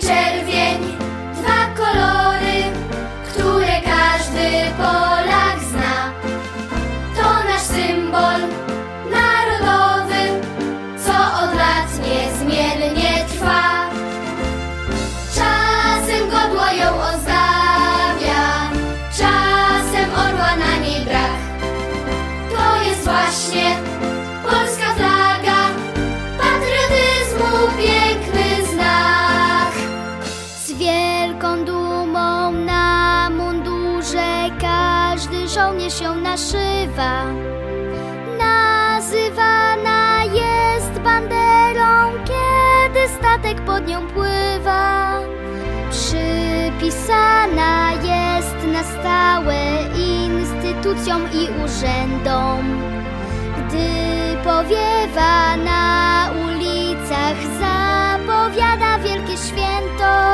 czerwień. żołnierz ją naszywa Nazywana jest banderą, kiedy statek pod nią pływa. Przypisana jest na stałe instytucjom i urzędom.